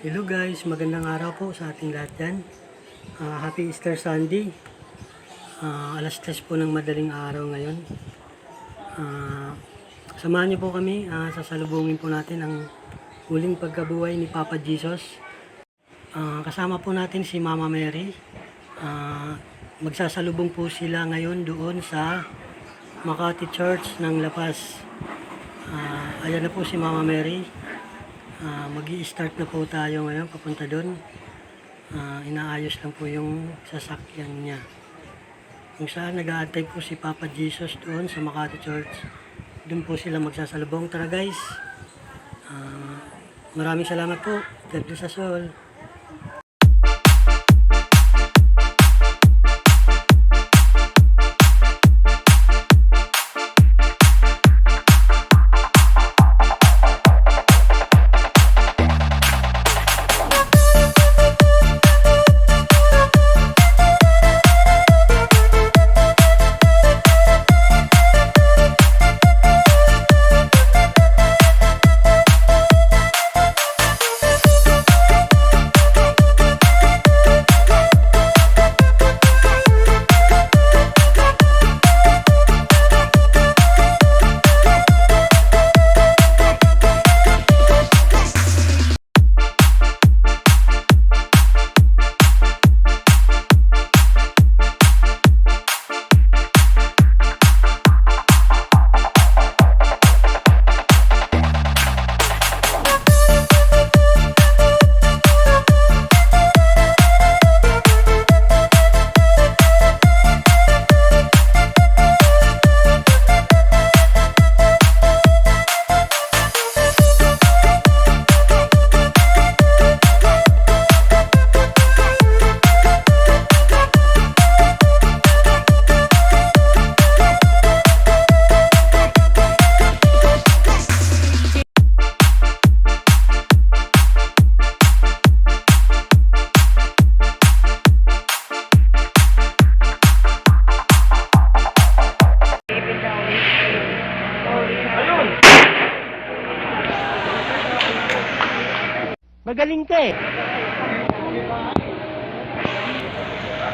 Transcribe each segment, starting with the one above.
Hello guys, magandang araw po sa ating lahat dyan. Ah, happy Easter Sunday. Ah, alas 3 po ng madaling araw ngayon. Ah, samahan niyo po kami, ah, sasalubungin po natin ang huling pagkabuhay ni Papa Jesus. Ah, kasama po natin si Mama Mary. Ah, magsasalubong po sila ngayon doon sa Makati Church ng La Paz. Ah, ayan na po si Mama Mary. Ah, mag start na po tayo ngayon papunta doon. Ah, inaayos lang po yung sasakyan niya. Kung saan nag-aantay po si Papa Jesus doon sa Makati Church. Doon po sila magsasalubong. Tara guys. Ah, maraming salamat po. God bless us all. Magaling ka eh.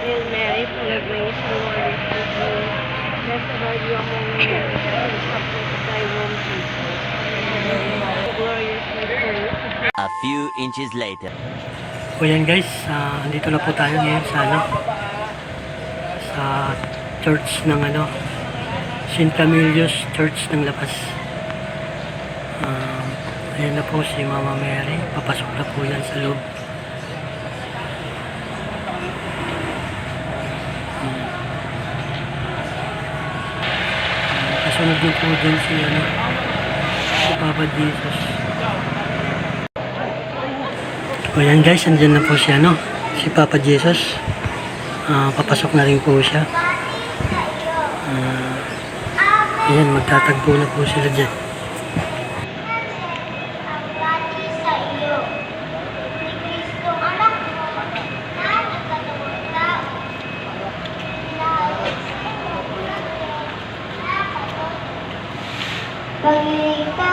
Hail Mary, full of grace, the Lord is with thee. Blessed are you among women, and blessed is thy womb, Jesus. A few inches later. O yan guys, ah, andito na po tayo ngayon sa ano, sa church ng ano, St. Camillus Church ng Lapas. Ah, ayan na po si Mama Mary, papasok na po yan sa loob. Hmm. Kasunod din po dyan si ano, si Papa Jesus. O yan guys, andyan na po si ano, si Papa Jesus. Ah, papasok na rin po siya. Ah, ayan, magtatagpo na po sila dyan. Bati sa iyo, ni Kristo anak mo, na nagkatawang tao. Inayos sa iyo, na Pagliligtas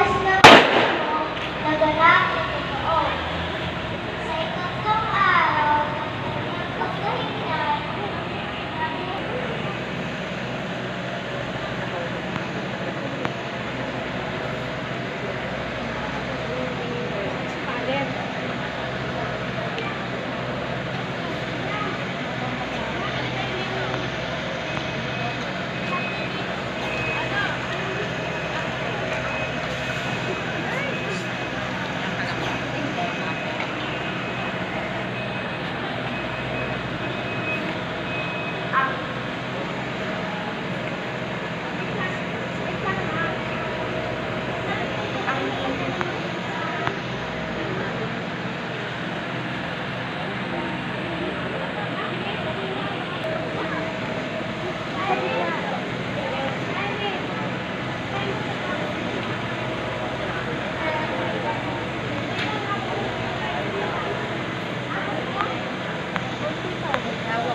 Ave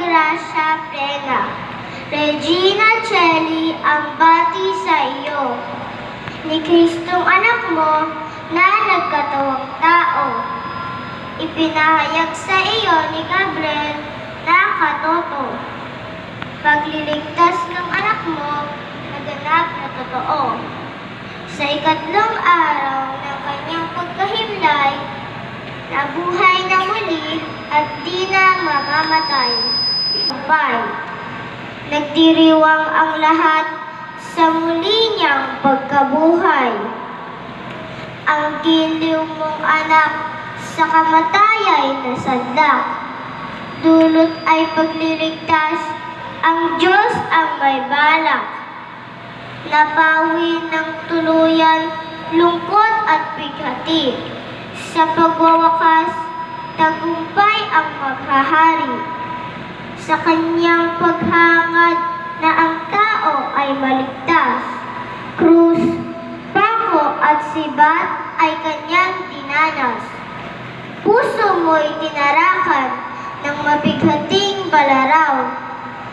Gracia Plena. Regina Cheli, ang bati sa iyo. Ni Kristong anak mo na nagkatawang tao. Ipinahayag sa iyo ni Gabriel na katoto. Pagliligtas ng anak mo, naganap na totoo. Sa ikatlong araw ng kanyang pagkahimlay, nabuhay na muli at di na mamamatay. Bye. Nagdiriwang ang lahat sa muli niyang pagkabuhay. Ang giliw mong anak sa kamatayay na sandak. Dulot ay pagliligtas, ang Diyos ang may balak. Napawi ng tuluyan, lungkot at bighati. Sa pagwawakas, tagumpay ang maghahari. Sa kanyang paghangad na ang tao ay maligtas. Krus, pako at sibat ay kanyang dinanas. Puso mo'y tinarakan ng mabighating balaraw.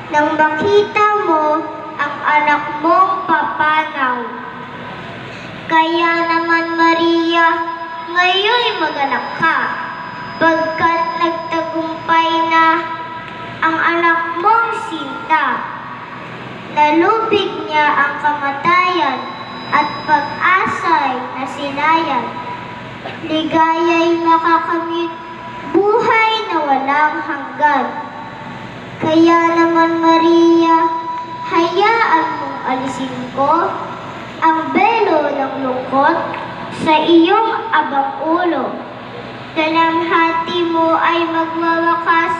Nang makita mo ang anak mong papanaw. Kaya naman Maria, ngayon maganak ka, pagkat nagtagumpay na ang anak mong sinta. Nalubig niya ang kamatayan at pag-asay na silayan. Ligaya'y makakamit buhay na walang hanggan. Kaya naman Maria, hayaan mong alisin ko ang belo ng lungkot sa iyong abang ulo. Dalamhati mo ay magwawakas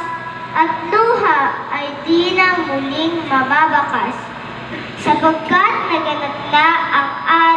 at luha ay di na muling mababakas. Sapagkat naganap na ang araw